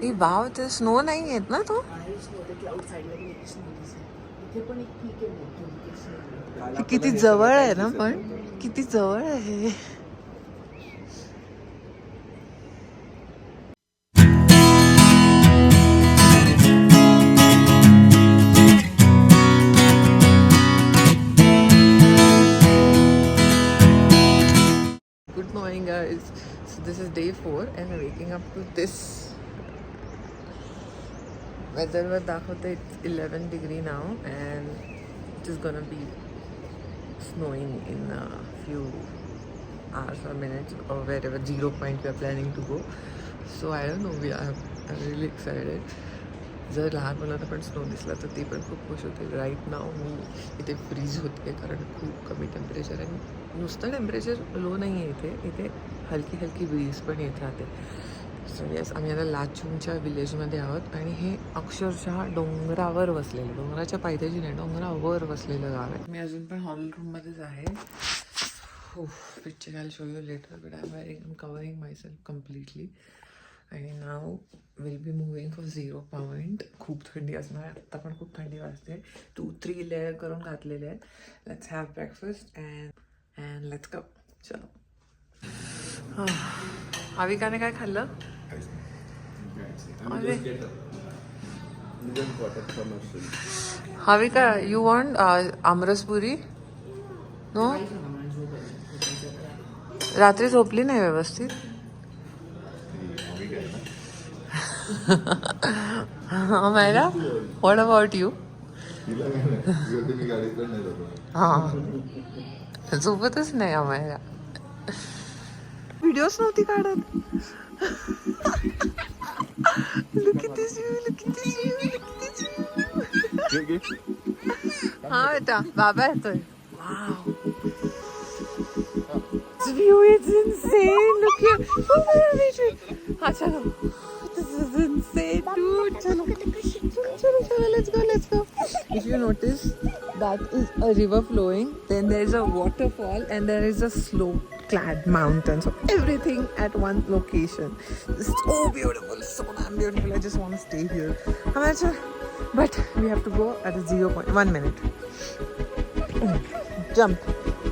ती वाव ते स्नो नाही आहेत ना तो? किती जवळ आहे ना पण. किती जवळ आहे up to this. Weather was dakhwate it's 11 degree now, and it is gonna be snowing in a few hours or minutes, or wherever zero point we are planning to go. So I don't know. We are. I'm really excited. जर लहान मुलांना पण snow दिसला तर ते पण खूप खुश होतील राईट नाव मी इथे फ्रीज होते कारण खूप कमी टेम्परेचर आहे नुसतं टेम्परेचर लो नाही आहे इथे इथे हलकी हलकी ब्रीज पण येत राहते सो येस आम्ही आता लाचूनच्या विलेजमध्ये आहोत आणि हे अक्षरशः डोंगरावर वसलेलं डोंगराच्या पायथ्याची नाही डोंगरावर वसलेलं गाव आहे. मी अजून पण हॉल रूममध्येच आहे. हो picture I show you later but I wearing am covering myself completely आणि now will be moving for zero point खूप थंडी असणार आत्ता पण खूप थंडी वाजते. टू थ्री लेअर करून घातलेले आहेत. Let's have breakfast and and let's cup चलो. Ah. आविकाने काय खाल्लं? हाविका यू वॉन्ट आमरसपुरी नो रात्री झोपली नाही व्यवस्थित? अमायरा व्हॉट अबाउट यू हां. झोपतच नाही अमायरा व्हिडिओच नव्हती काढत Look at this view, look at this view, look at this view. हा बेटा बाबा येतोय wow This view is insane. Look here. Oh, wait, wait, wait. हा चलो. This is insane, dude. चलो. चलो, चलो, चलो. Let's go, let's go. If you notice, that is a river flowing. Then there is a waterfall, and there is a slope-clad mountain. So everything at one location. It's so beautiful, so damn beautiful. I just want to stay here. How much? But we have to go at a zero point. One minute. Jump.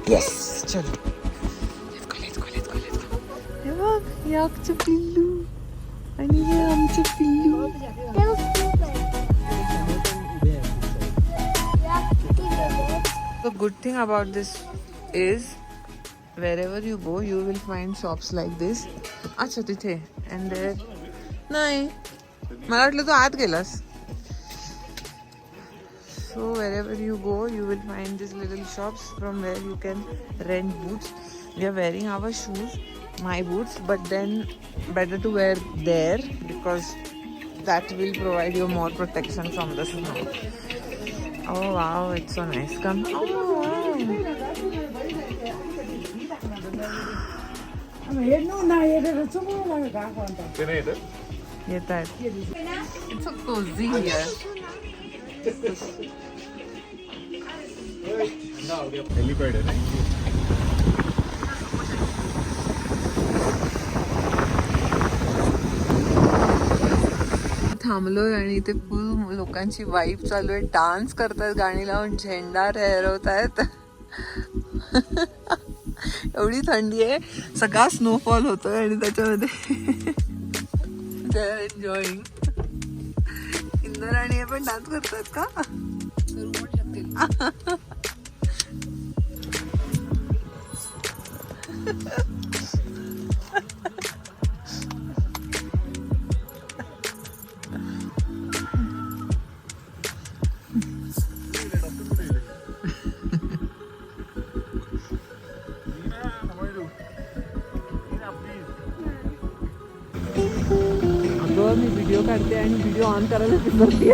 Yes. चलो. Let's go, let's go, let's go, let's go. हे बघ, हे आमचं पिल्लू आणि हे आमचं पिल्लू The good thing about this is wherever you go, you will find shops like this. अच्छा तिथे and there नाही मला वाटलं तू आत गेलास So wherever you go, you will find these little shops from where you can rent boots. We are wearing our shoes, my boots, but then better to wear there because that will provide you more protection from the snow. Oh wow, it's so nice. Come. Oh येत आहेत it's a cosy here helipad आहे ना थांबलोय आणि इथे फुल लोकांची wife चालू आहे. Dance करतायत गाणी लावून झेंडा रेहरवतायत. एवढी थंडी आहे. सगळा स्नोफॉल होतोय आणि त्याच्यामध्ये एन्जॉईंग इंदर आणि हे पण डान्स करतात का? अगं मी व्हिडिओ काढते आणि व्हिडिओ ऑन करायला विसरते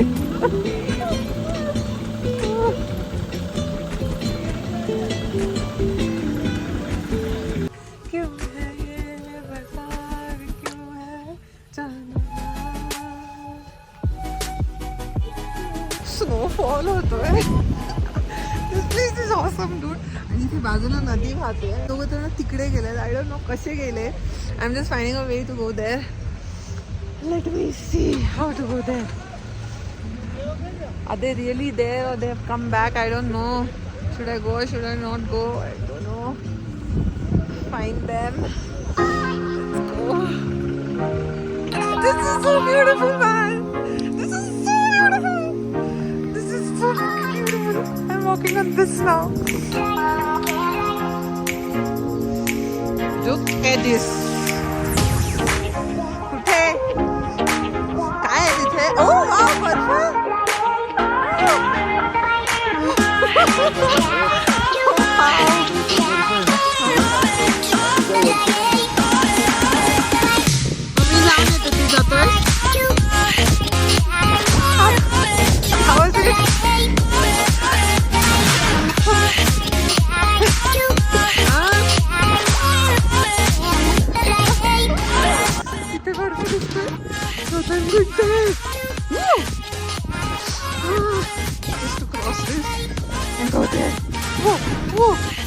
स्नोफॉल होतोय. ऑसम डूड आणि इथे बाजूला नदी वाहते. दोघं जण तिकडे गेले आय डोंट नो कसे गेले. I am just finding a way to go there Let me see how to go there. Are they really there or they have come back? I don't know. Should I go? or Should I not go? I don't know. Find them. Let's go. This is so beautiful, man. This is so beautiful. This is so beautiful. I'm walking on this now. Look at this. काय आहे तिथे 呜呜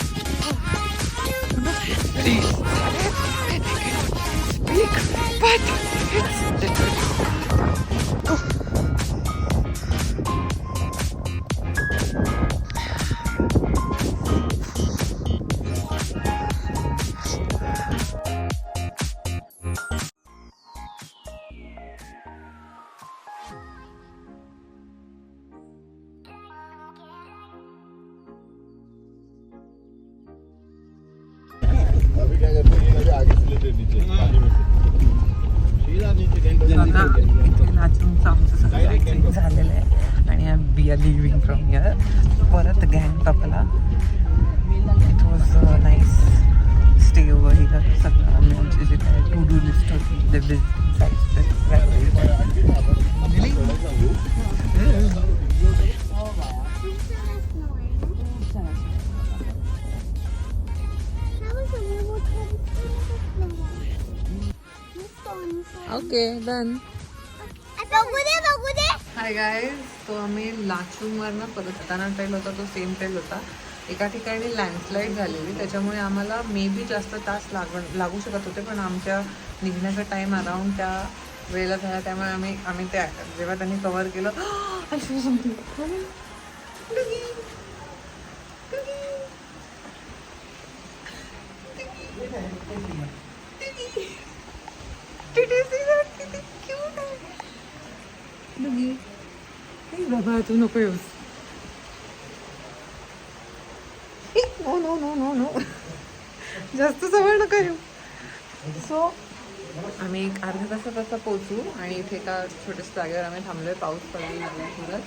नीचे पानी में सीधा नीचे इथे नाचूनचं आमचं सगळं झालेलं आहे आणि we are living from here परत गँगटॉकला it was nice stay over here सगळं आम्ही आमची जे काय टू डू लिस्ट होती द विजिट ओके डन बघू दे बघू दे हाय गाईज तो आम्ही लाचूंगवरनं परत जाताना ट्रेल होता तो सेम ट्रेल होता. एका ठिकाणी लँडस्लाईड झालेली त्याच्यामुळे आम्हाला मे बी जास्त तास लाग लागू शकत होते पण आमच्या निघण्याचा टाईम अराउंड त्या वेळेला झाला त्यामुळे आम्ही आम्ही त्या जेव्हा त्यांनी कव्हर केलं I saw Doggy. ए बाबा तू नको येऊस no no no no no जास्त जवळ नका येऊ सो आम्ही एक अर्ध्या तासात असं पोचू आणि इथे एका छोट्याशा जागेवर आम्ही थांबलोय पाऊस पडलेला आहे परत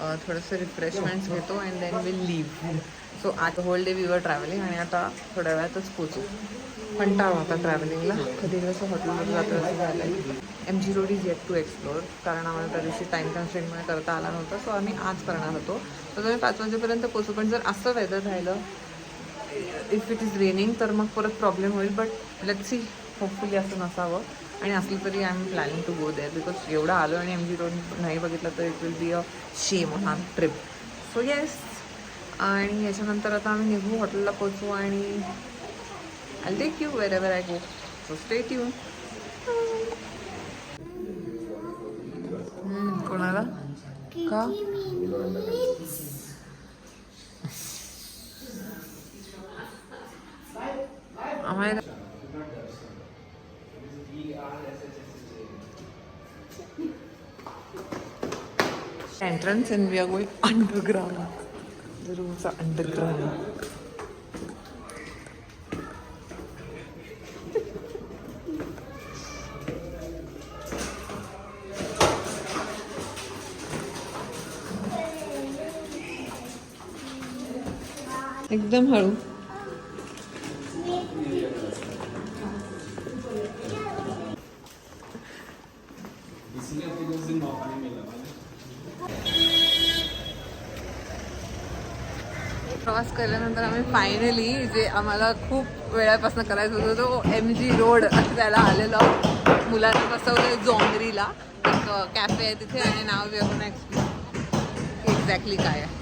अं, थोडंसं रिफ्रेशमेंट्स घेतो and then will leave so आता whole day we were travelling आणि आता थोड्या वेळातच पोचू कंटाळा होता ट्रॅव्हलिंगला कधी कसं हॉटेलमध्ये जातं असं झालं आहे M G road is yet to explore कारण आम्हाला त्या दिवशी टाईम कन्स्ट्रेंटमुळे करता आला नव्हता. सो आम्ही आज करणार होतो. तर आम्ही पाच वाजेपर्यंत पोचू पण जर असं वेदर राहिलं इफ इट इज रेनिंग तर मग परत प्रॉब्लेम होईल. बट लेट सी होपफुली असं नसावं. आणि असलं तरी I am planning to go there because एवढं आलो आणि एम जी रोड नाही बघितलं तर it will be a shame हा ट्रिप सो येस आणि याच्यानंतर आता आम्ही निघू हॉटेलला पोचू आणि I take you wherever I go so stay tune कोणाला का आम्हाला entrance and we are going underground. The rooms are underground. एकदम हळू. प्रवास केल्यानंतर आम्ही फायनली जे आम्हाला खूप वेळापासून करायचं होतं तो एम जी रोड त्याला आलेलो मुलांना बसवलं जोंगरीला एक uh, कॅफे आहे तिथे आणि नाव बी आपण एक्झॅक्टली काय आहे.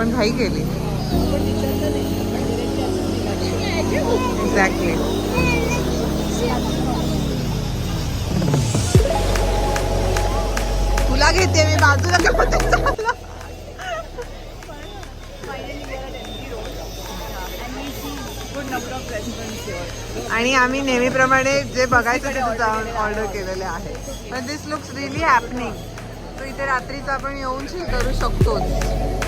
आपण घाई केली. एक्झॅक्टली तुला घेते मी बाजूला आणि आम्ही नेहमीप्रमाणे जे बघायचं ते जाऊन ऑर्डर केलेले आहे. पण दिस लुक्स रिली हॅपनिंग तो इथे रात्रीचा आपण येऊन करू शकतोच.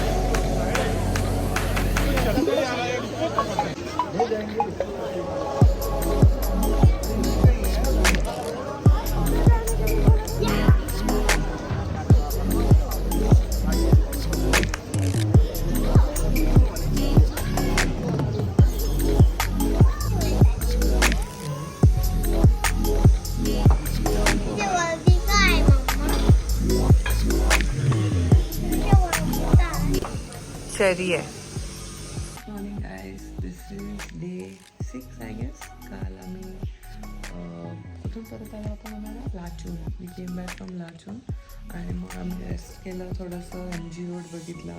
शरी आहे. Morning guys this is day six I guess काल आम्ही अं, कुठून परत आलो होतो आम्हाला Lachung. We came back from Lachung. आणि मग आम्ही रेस्ट केलं थोडंसं. एम जी रोड बघितला.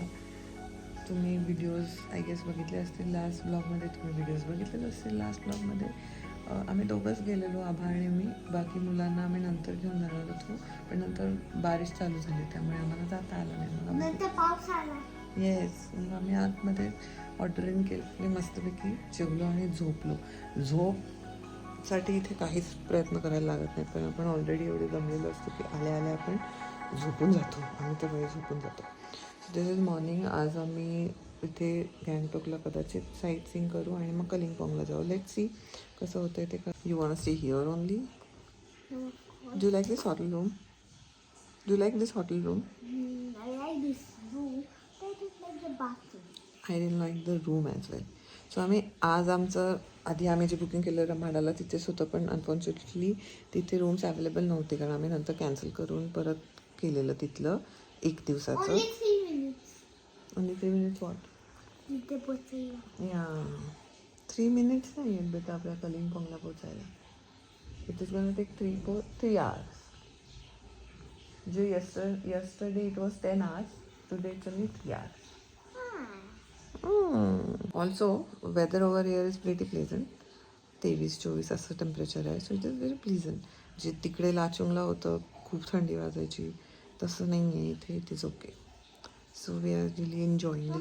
तुम्ही व्हिडिओज आय गेस बघितले असतील. लास्ट ब्लॉगमध्ये तुम्ही व्हिडिओज बघितलेले असतील लास्ट ब्लॉगमध्ये आम्ही दोघंच गेलेलो आभा आणि मी बाकी मुलांना आम्ही नंतर घेऊन जाणार होतो. पण नंतर बारिश चालू झाली त्यामुळे आम्हाला जाता आलं नाही. मग येस मग आम्ही आतमध्ये ऑर्डरिंग केली मस्तपैकी जेवलो आणि झोपलो. झोपसाठी इथे काहीच प्रयत्न करायला लागत नाही पण आपण ऑलरेडी एवढे जमलेलो असतो की आल्या आल्या आपण झोपून जातो. आम्ही तर वेळी झोपून जातो. दिस इज मॉर्निंग आज आम्ही इथे गँगटोकला कदाचित साईट सीन करू आणि मग कलिंगपॉंगला जाऊ. लेट सी कसं होतं ते. You want stay here only do like this hotel room do like this hotel room I didn't like the room as well so आम्ही आज आमचं आधी आम्ही जे बुकिंग केलं रमाडाला तिथेच होतं पण अनफॉर्च्युनेटली तिथे रूम्स अवेलेबल नव्हते कारण आम्ही नंतर कॅन्सल करून परत केलेलं तिथलं एक दिवसाचं. Only three minutes. आणि थ्री मिनिट्स वॉट या थ्री मिनिट्स नाही आहेत बेटा आपल्या कलिंगपॉंगला पोचायला it is gone take three four three hours जे yester yesterday it was ten hours today it's only three hours also weather over here is pretty pleasant तेवीस चोवीस असं टेम्परेचर आहे. So it is very pleasant जे तिकडे लाचुंगला होतं खूप थंडी वाजायची. तसं नाही आहे इथे it is okay so we are really enjoying